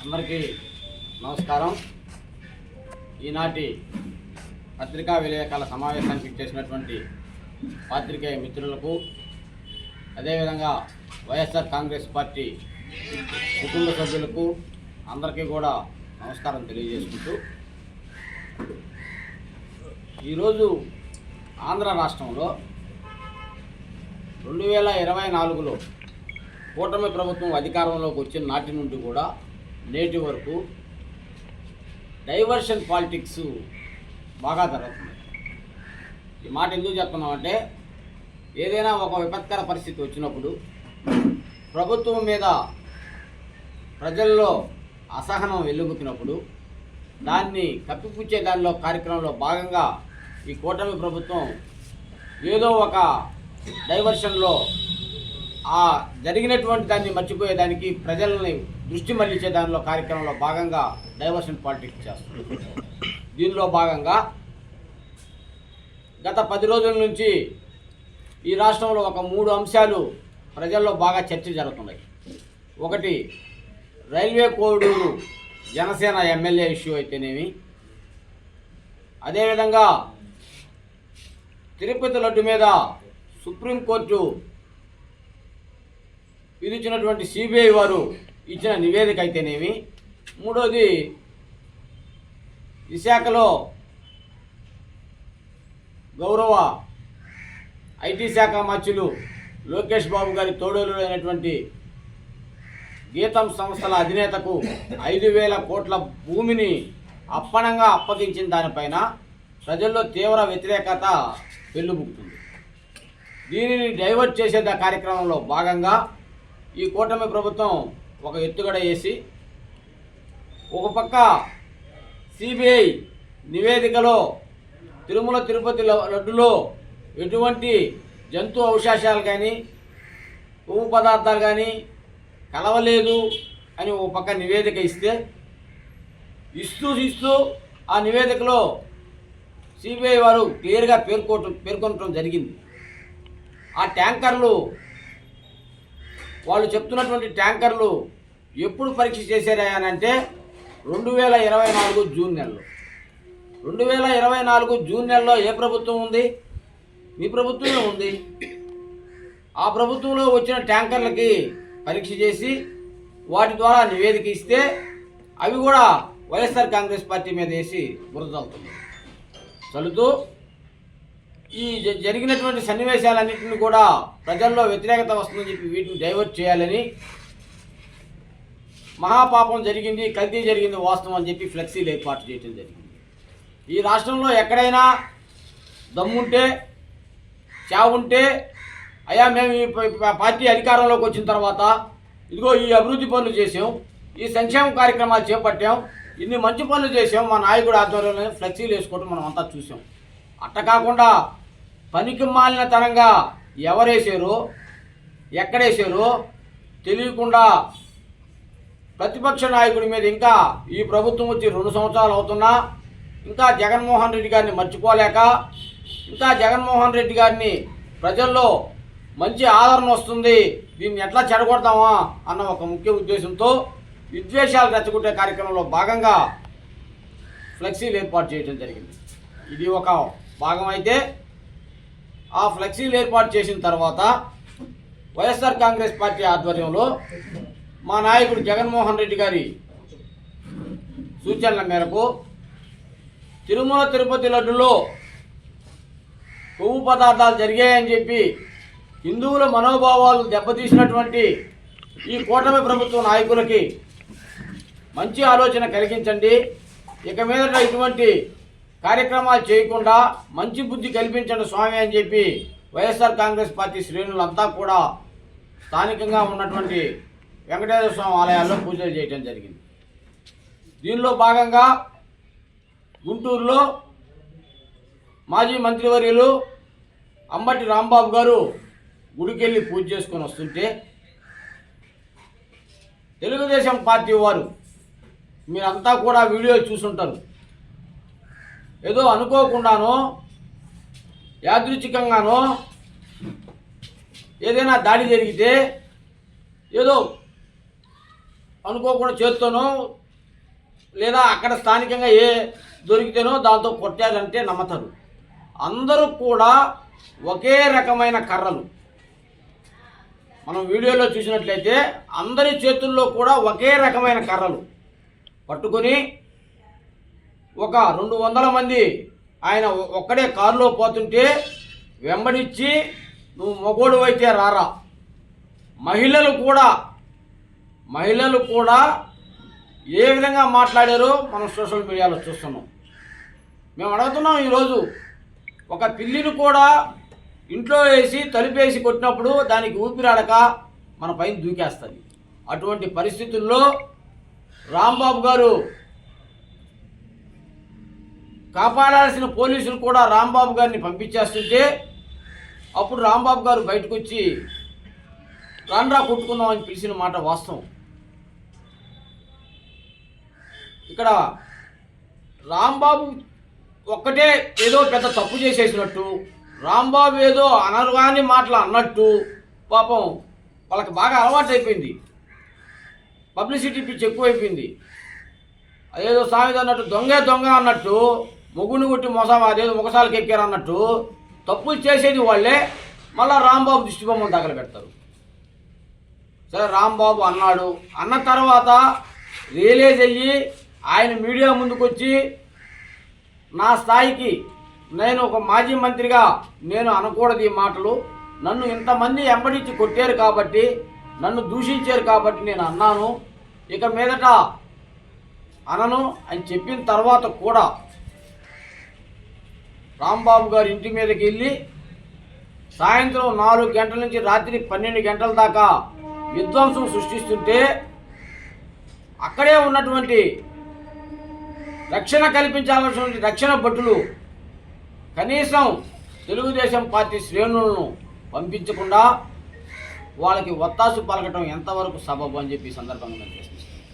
అందరికీ నమస్కారం. ఈనాటి పత్రికా విలేకరుల సమావేశానికి చేసినటువంటి పాత్రికేయ మిత్రులకు అదేవిధంగా వైఎస్ఆర్ కాంగ్రెస్ పార్టీ కుటుంబ సభ్యులకు అందరికీ కూడా నమస్కారం తెలియజేసుకుంటూ ఈరోజు ఆంధ్ర రాష్ట్రంలో రెండు వేల ఇరవై నాలుగులో కూటమి ప్రభుత్వం అధికారంలోకి వచ్చిన నాటి నుండి కూడా నేటి వరకు డైవర్షన్ పాలిటిక్స్ బాగా జరుగుతుంది. ఈ మాట ఎందుకు చెప్తున్నామంటే ఏదైనా ఒక విపత్కర పరిస్థితి వచ్చినప్పుడు ప్రభుత్వం మీద ప్రజల్లో అసహనం వెల్లుబుకినప్పుడు దాన్ని కప్పిపుచ్చే దానిలో కార్యక్రమంలో భాగంగా ఈ కూటమి ప్రభుత్వం ఏదో ఒక డైవర్షన్లో ఆ జరిగినటువంటి దాన్ని మర్చిపోయేదానికి ప్రజల్ని దృష్టి మళ్ళించే దానిలో కార్యక్రమంలో భాగంగా డైవర్షన్ పాలిటిక్స్ చేస్తుంది. దీనిలో భాగంగా గత పది రోజుల నుంచి ఈ రాష్ట్రంలో ఒక మూడు అంశాలు ప్రజల్లో బాగా చర్చ జరుగుతున్నాయి. ఒకటి railway Koduru Janasena MLA issue అయితేనేమి? అదేవిధంగా తిరుపతి లడ్డు మీద సుప్రీంకోర్టు విధించినటువంటి సిబిఐ వారు ఇచ్చిన నివేదిక అయితేనేమి? మూడోది విశాఖలో గౌరవ ఐటీ శాఖ మంత్రులు లోకేష్ బాబు గారి తోడోలు అయినటువంటి గీతం సంస్థల అధినేతకు ఐదు వేల కోట్ల భూమిని అప్పనంగా అప్పగించిన దానిపైన ప్రజల్లో తీవ్ర వ్యతిరేకత వెల్లుబుకుతుంది దీనిని డైవర్ట్ చేసే కార్యక్రమంలో భాగంగా ఈ కూటమి ప్రభుత్వం ఒక ఎత్తుగడ వేసి ఒక పక్క సిబిఐ నివేదికలో తిరుమల తిరుపతి లడ్డులో ఎటువంటి జంతు అవశేషాలు కానీ కొవ్వు పదార్థాలు కానీ కలవలేదు అని ఒక పక్క నివేదిక ఇస్తే ఇస్తూ ఇస్తూ ఆ నివేదికలో సిబిఐ వారు క్లియర్గా పేర్కొ పేర్కొనటం జరిగింది. ఆ ట్యాంకర్లు వాళ్ళు చెప్తున్నటువంటి ట్యాంకర్లు ఎప్పుడు పరీక్ష చేశారా అని అంటే రెండు వేల ఇరవై నాలుగు జూన్ నెలలో. రెండు వేల ఇరవై నాలుగు జూన్ నెలలో ఏ ప్రభుత్వం ఉంది? మీ ప్రభుత్వమే ఉంది. ఆ ప్రభుత్వంలో వచ్చిన ట్యాంకర్లకి పరీక్ష చేసి వాటి ద్వారా నివేదిక ఇస్తే అవి కూడా వైఎస్ఆర్ కాంగ్రెస్ పార్టీ మీద వేసి బురద చల్లుతూ ఈ జ- జరిగినటువంటి సన్నివేశాలన్నింటినీ కూడా ప్రజల్లో వ్యతిరేకత వస్తుందని చెప్పి వీటిని డైవర్ట్ చేయాలని మహాపాపం జరిగింది కల్తీ జరిగింది వాస్తవం అని చెప్పి ఫ్లెక్సీలు ఏర్పాటు చేయడం జరిగింది. ఈ రాష్ట్రంలో ఎక్కడైనా దమ్ముంటే చావుంటే అయ్యా మేము ఈ పార్టీ అధికారంలోకి వచ్చిన తర్వాత ఇదిగో ఈ అభివృద్ధి పనులు చేసాం ఈ సంక్షేమ కార్యక్రమాలు చేపట్టాం ఇన్ని మంచి పనులు చేసాం మా నాయకుడు ఆధ్వర్యంలో ఫ్లెక్సీలు వేసుకోవడం మనం అంతా చూసాం అట్ట కాకుండా పనికి మాలిన తరంగా ఎవరేసారో ఎక్కడేసారో తెలియకుండా ప్రతిపక్ష నాయకుడి మీద ఇంకా ఈ ప్రభుత్వం వచ్చి రెండు సంవత్సరాలు అవుతున్నా ఇంకా జగన్మోహన్ రెడ్డి గారిని మర్చిపోలేక ఇంకా జగన్మోహన్ రెడ్డి గారిని ప్రజల్లో మంచి ఆదరణ వస్తుంది దీన్ని ఎట్లా చెడగొడతామా అన్న ఒక ముఖ్య ఉద్దేశంతో విద్వేషాలు రెచ్చగొట్టే కార్యక్రమంలో భాగంగా ఫ్లెక్సీలు ఏర్పాటు చేయడం జరిగింది. ఇది ఒక భాగం అయితే ఆ ఫ్లెక్సీలు ఏర్పాటు చేసిన తర్వాత వైఎస్ఆర్ కాంగ్రెస్ పార్టీ ఆధ్వర్యంలో మా నాయకుడు జగన్మోహన్ రెడ్డి గారి సూచనల మేరకు తిరుమల తిరుపతి లడ్డులో కొవ్వు పదార్థాలు జరిగాయని చెప్పి హిందువుల మనోభావాలు దెబ్బతీసినటువంటి ఈ కూటమి ప్రభుత్వ నాయకులకి మంచి ఆలోచన కలిగించండి. ఇక మీదట ఇటువంటి కార్యక్రమాలు చేయకుండా మంచి బుద్ధి కల్పించండి స్వామి అని చెప్పి వైఎస్ఆర్ కాంగ్రెస్ పార్టీ శ్రేణులంతా కూడా స్థానికంగా ఉన్నటువంటి వెంకటేశ్వర స్వామి ఆలయాల్లో పూజలు చేయడం జరిగింది. దీనిలో భాగంగా గుంటూరులో మాజీ మంత్రివర్యులు అంబటి రాంబాబు గారు గుడికెళ్ళి పూజ చేసుకొని వస్తుంటే తెలుగుదేశం పార్టీ వారు మీరంతా కూడా వీడియో చూసుంటారు. ఏదో అనుకోకుండానో యాదృచ్ఛికంగానో ఏదైనా దాడి జరిగితే ఏదో అనుకోకుండా చేత్తోనో లేదా అక్కడ స్థానికంగా ఏ దొరికితేనో దాంతో కొట్టారంటే నమ్మతారు. అందరూ కూడా ఒకే రకమైన కర్రలు. మనం వీడియోలో చూసినట్లయితే అందరి చేతుల్లో కూడా ఒకే రకమైన కర్రలు. పట్టుకొని ఒక రెండు వందల మంది ఆయన ఒక్కడే కారులో పోతుంటే వెంబడిచ్చి నువ్వు మగోడు అయితే రారా. మహిళలు కూడా మహిళలు కూడా ఏ విధంగా మాట్లాడారో మనం సోషల్ మీడియాలో చూస్తున్నాం. మేము అడుగుతున్నాం ఈరోజు ఒక పిల్లిని కూడా ఇంట్లో వేసి తలుపేసి కొట్టినప్పుడు దానికి ఊపిరాడక మన పైన దూకేస్తుంది. అటువంటి పరిస్థితుల్లో రాంబాబు గారు కాపాడాల్సిన పోలీసులు కూడా రాంబాబు గారిని పంపించేస్తుంటే అప్పుడు రాంబాబు గారు బయటకు వచ్చి రాన్రా కొట్టుకుందామని పిలిచిన మాట వాస్తవం. ఇక్కడ రాంబాబు ఒక్కటే ఏదో పెద్ద తప్పు చేసేసినట్టు రాంబాబు ఏదో అనరుగాని మాటలు అన్నట్టు పాపం వాళ్ళకి బాగా అలవాటు అయిపోయింది పబ్లిసిటీ పిచ్చి ఎక్కువైపోయింది. అదేదో సామెత అన్నట్టు దొంగే దొంగ అన్నట్టు మొగుని కొట్టి మోసం అదేదో ముఖసాలకు ఎక్కారు అన్నట్టు తప్పులు చేసేది వాళ్ళే మళ్ళీ రాంబాబు దిష్టి బొమ్మలు తగల పెడతారు. సరే రాంబాబు అన్నాడు. అన్న తర్వాత రియలైజ్ అయ్యి ఆయన మీడియా ముందుకు వచ్చి నా స్థాయికి నేను ఒక మాజీ మంత్రిగా నేను అనకూడదు ఈ మాటలు. నన్ను ఇంతమంది ఎంబడించి కొట్టారు కాబట్టి నన్ను దూషించారు కాబట్టి నేను అన్నాను. ఇక మీదట అనను అని చెప్పిన తర్వాత కూడా రాంబాబు గారి ఇంటి మీదకి వెళ్ళి సాయంత్రం నాలుగు గంటల నుంచి రాత్రి పన్నెండు గంటల దాకా విధ్వంసం సృష్టిస్తుంటే అక్కడే ఉన్నటువంటి రక్షణ కల్పించాల్సినటువంటి రక్షణ భటులు కనీసం తెలుగుదేశం పార్టీ శ్రేణులను పంపించకుండా వాళ్ళకి ఒత్తాసు పలకటం ఎంతవరకు సబబు అని చెప్పి సందర్భంగా నేను